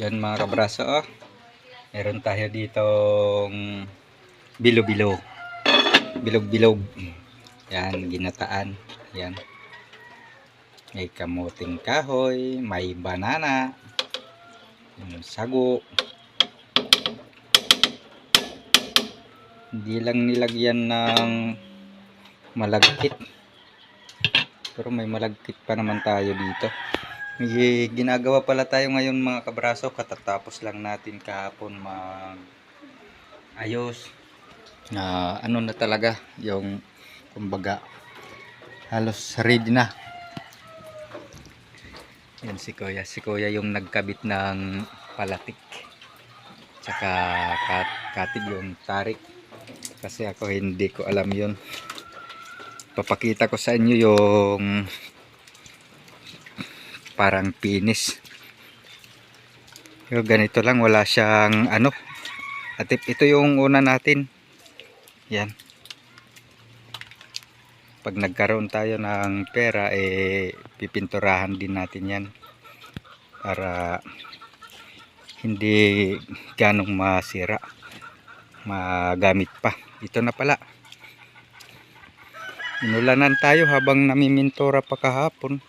Yan mga kabraso oh. Meron tayo ditong bilo-bilo. Bilog-bilog. Yan, ginataan. Yan. May kamuting kahoy, may banana, yung sago. Hindi lang nilagyan ng malagkit. Pero may malagkit pa naman tayo dito. May ginagawa pala tayo ngayon mga kabraso. Katatapos lang natin kahapon mag ayos. Na ano na talaga yung kumbaga halos ready na. Yan si Kuya. Si Kuya yung nagkabit ng palatik. Tsaka kat katig yung tarik. Kasi ako hindi ko alam yun. Papakita ko sa inyo yung parang pinis. Yung ganito lang, wala siyang ano. At ito yung una natin. Yan. Pag nagkaroon tayo ng pera, eh, pipinturahan din natin yan. Para hindi ganong masira. Magamit pa. Ito na pala. Inulanan tayo habang namimintura pa kahapon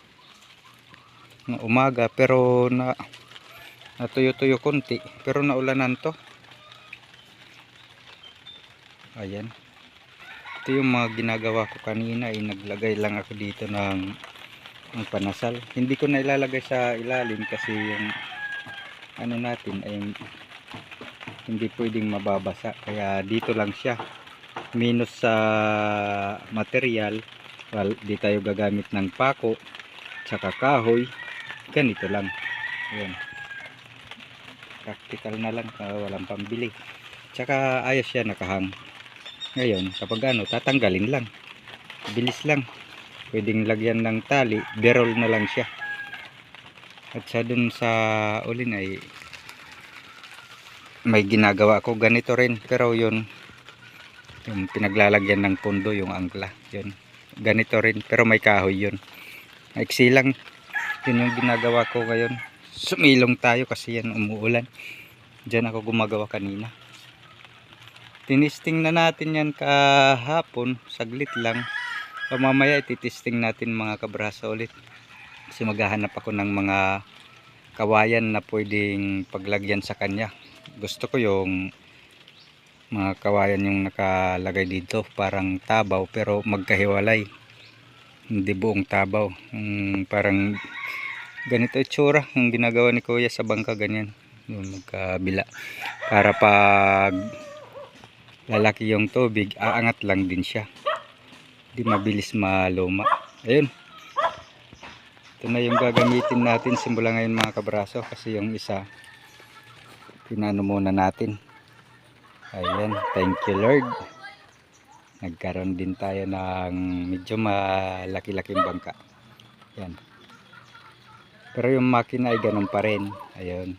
ng umaga pero na natuyo-tuyo konti. Pero naulanan to. Ayan. Ito yung mga ginagawa ko kanina ay naglagay lang ako dito ng, ng panasal. Hindi ko na ilalagay sa ilalim kasi yung ano natin ay hindi pwedeng mababasa. Kaya dito lang siya. Minus sa material well, di tayo gagamit ng pako tsaka kahoy ganito lang. Ayan. Practical na lang uh, walang pambili. Tsaka ayos siya nakahang. Ngayon kapag ano tatanggalin lang. Bilis lang. Pwedeng lagyan ng tali berol na lang siya. At sa dun sa ulin ay may ginagawa ko ganito rin. Pero yun yung pinaglalagyan ng pundo yung angkla yun. Ganito rin pero may kahoy yun. Maiksi lang yun yung ginagawa ko ngayon. Sumilong tayo kasi yan umuulan. Dyan ako gumagawa kanina. Tinisting na natin yan kahapon. Saglit lang. O mamaya ititesting natin mga kabraso ulit. Kasi maghahanap ako ng mga kawayan na pwedeng paglagyan sa kanya. Gusto ko yung mga kawayan yung nakalagay dito. Parang tabaw pero magkahiwalay. Hindi buong tabaw. Yung parang ganito itsura yung ginagawa ni kuya sa bangka ganyan. Yung magkabila. Para pag lalaki yung tubig aangat lang din siya. Hindi mabilis maluma. Ayun. Ito na yung gagamitin natin simula ngayon mga kabraso kasi yung isa pinano muna natin. Ayan. Thank you lord. Nagkaroon din tayo ng medyo malaki-laking bangka. Yan pero yung makina ay ganun pa rin. Ayun